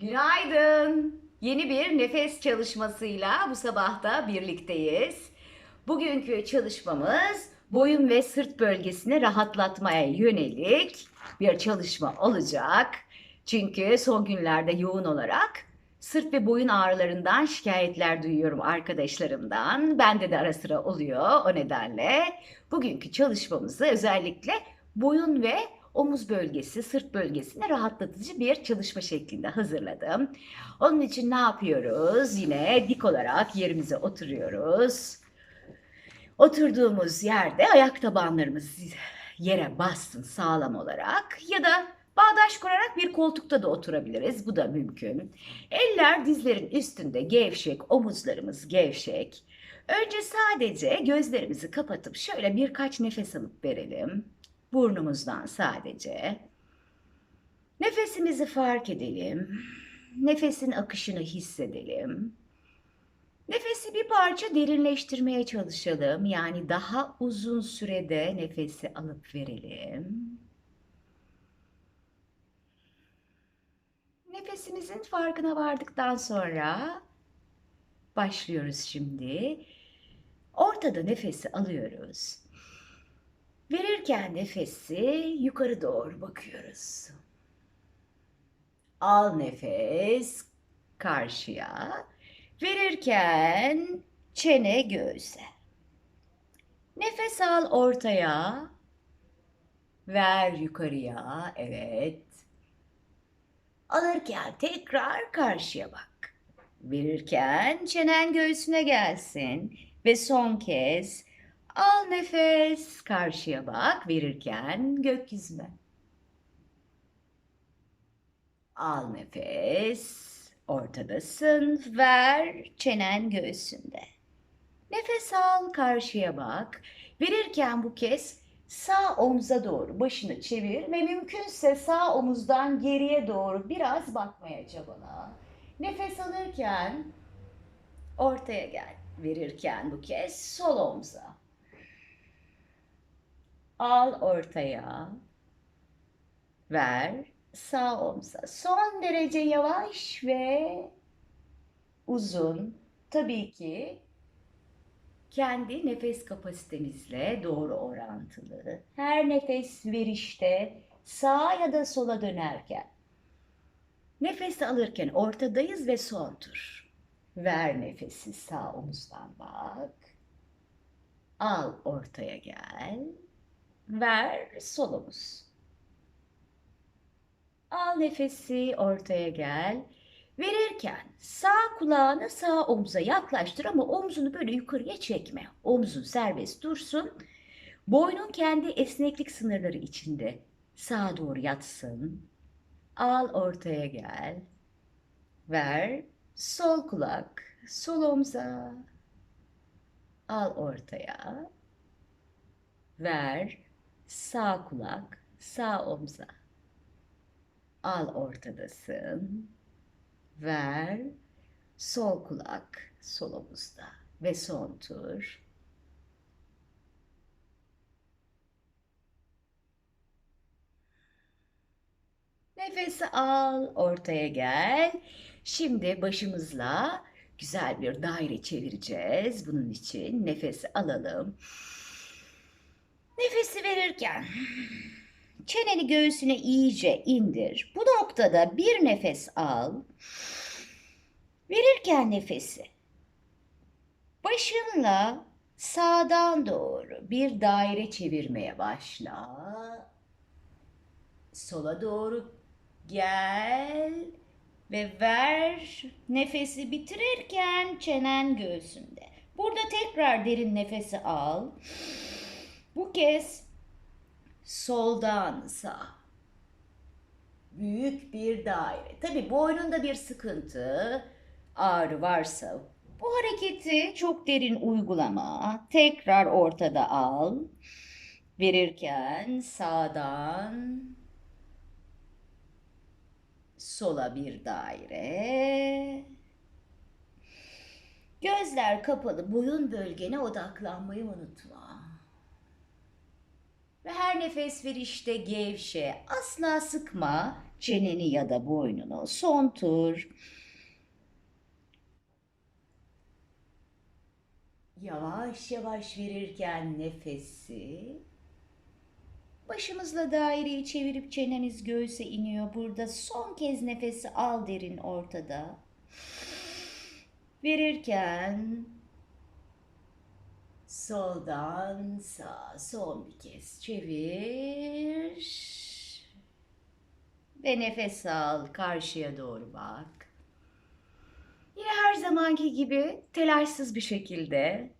Günaydın. Yeni bir nefes çalışmasıyla bu sabahta birlikteyiz. Bugünkü çalışmamız boyun ve sırt bölgesini rahatlatmaya yönelik bir çalışma olacak. Çünkü son günlerde yoğun olarak sırt ve boyun ağrılarından şikayetler duyuyorum arkadaşlarımdan. Bende de ara sıra oluyor o nedenle. Bugünkü çalışmamızı özellikle boyun ve omuz bölgesi, sırt bölgesine rahatlatıcı bir çalışma şeklinde hazırladım. Onun için ne yapıyoruz? Yine dik olarak yerimize oturuyoruz. Oturduğumuz yerde ayak tabanlarımız yere bassın sağlam olarak ya da bağdaş kurarak bir koltukta da oturabiliriz. Bu da mümkün. Eller dizlerin üstünde gevşek, omuzlarımız gevşek. Önce sadece gözlerimizi kapatıp şöyle birkaç nefes alıp verelim. Burnumuzdan sadece. Nefesimizi fark edelim. Nefesin akışını hissedelim. Nefesi bir parça derinleştirmeye çalışalım. Yani daha uzun sürede nefesi alıp verelim. Nefesimizin farkına vardıktan sonra başlıyoruz şimdi. Ortada nefesi alıyoruz. Verirken nefesi yukarı doğru bakıyoruz. Al nefes karşıya. Verirken çene göğse. Nefes al ortaya. Ver yukarıya. Evet. Alırken tekrar karşıya bak. Verirken çenen göğsüne gelsin. Ve son kez al nefes karşıya bak. Verirken gökyüzüne. Al nefes. Ortadasın. Ver çenen göğsünde. Nefes al karşıya bak. Verirken bu kez sağ omza doğru başını çevir ve mümkünse sağ omuzdan geriye doğru biraz bakmaya çabala. Nefes alırken ortaya gel. Verirken bu kez sol omza. Al ortaya. Ver sağ omza. Son derece yavaş ve uzun. Tabii ki kendi nefes kapasitemizle doğru orantılı. Her nefes verişte sağa ya da sola dönerken nefes alırken ortadayız ve son tur. Ver nefesi sağ omuzdan bak. Al ortaya gel. Ver sol omuz. Al nefesi ortaya gel. Verirken sağ kulağını sağ omuza yaklaştır ama omzunu böyle yukarıya çekme. Omzun serbest dursun. Boynun kendi esneklik sınırları içinde sağa doğru yatsın. Al ortaya gel. Ver sol kulak sol omza. Al ortaya. Ver sağ kulak sağ omza. Al ortadasın. Ver. Sol kulak sol omuzda. Ve son tur. Nefesi al, ortaya gel. Şimdi başımızla güzel bir daire çevireceğiz. Bunun için nefesi alalım. Nefesi verirken Çeneni göğsüne iyice indir. Bu noktada bir nefes al. Verirken nefesi başınla sağdan doğru bir daire çevirmeye başla. Sola doğru gel ve ver. Nefesi bitirirken çenen göğsünde. Burada tekrar derin nefesi al. Bu kez soldan sağ. Büyük bir daire. Tabi boynunda bir sıkıntı, ağrı varsa bu hareketi çok derin uygulama. Tekrar ortada al. Verirken sağdan sola bir daire. Gözler kapalı, boyun bölgene odaklanmayı unutma. Ve her nefes verişte gevşe, asla sıkma. çeneni ya da boynunu. Son tur. Yavaş yavaş verirken nefesi başımızla daireyi çevirip çeneniz göğüse iniyor. Burada son kez nefesi al derin ortada. Verirken soldan sağa son bir kez çevir. Ve nefes al, karşıya doğru bak. Yine her zamanki gibi telaşsız bir şekilde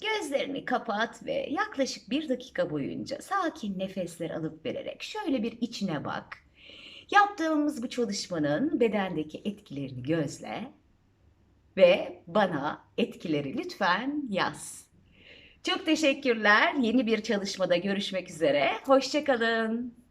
gözlerini kapat ve yaklaşık bir dakika boyunca sakin nefesler alıp vererek şöyle bir içine bak. Yaptığımız bu çalışmanın bedendeki etkilerini gözle ve bana etkileri lütfen yaz. Çok teşekkürler. Yeni bir çalışmada görüşmek üzere. Hoşçakalın.